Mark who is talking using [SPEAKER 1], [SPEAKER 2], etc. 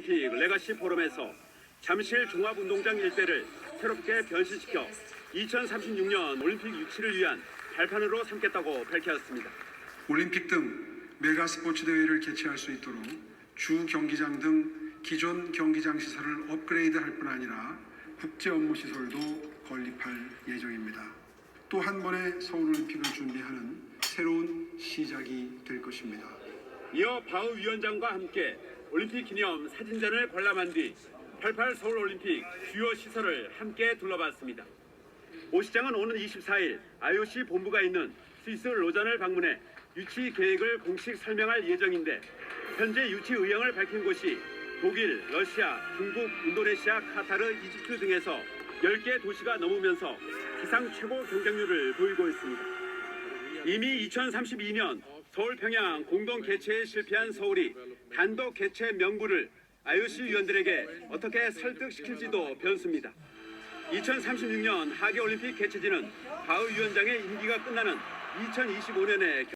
[SPEAKER 1] 올림픽 레가시 포럼에서 잠실 종합운동장 일대를 새롭게 변신시켜 2036년 올림픽 유치를 위한 발판으로 삼겠다고 밝혔습니다.
[SPEAKER 2] 올림픽 등 메가 스포츠 대회를 개최할 수 있도록 주 경기장 등 기존 경기장 시설을 업그레이드할 뿐 아니라 국제 업무 시설도 건립할 예정입니다. 또 한 번의 서울 올림픽을 준비하는 새로운 시작이 될 것입니다.
[SPEAKER 1] 이어 바우 위원장과 함께 올림픽 기념 사진전을 관람한 뒤 88 서울 올림픽 주요 시설을 함께 둘러봤습니다. 오 시장은 오는 24일 IOC 본부가 있는 스위스 로잔을 방문해 유치 계획을 공식 설명할 예정인데 현재 유치 의향을 밝힌 곳이 독일, 러시아, 중국, 인도네시아, 카타르, 이집트 등에서 10개 도시가 넘으면서 기상 최고 경쟁률을 보이고 있습니다. 이미 2032년 서울 평양 공동 개최에 실패한 서울이 단독 개최 명부를 IOC 위원들에게 어떻게 설득시킬지도 변수입니다. 2036년 하계올림픽 개최지는 바흐 위원장의 임기가 끝나는 2025년에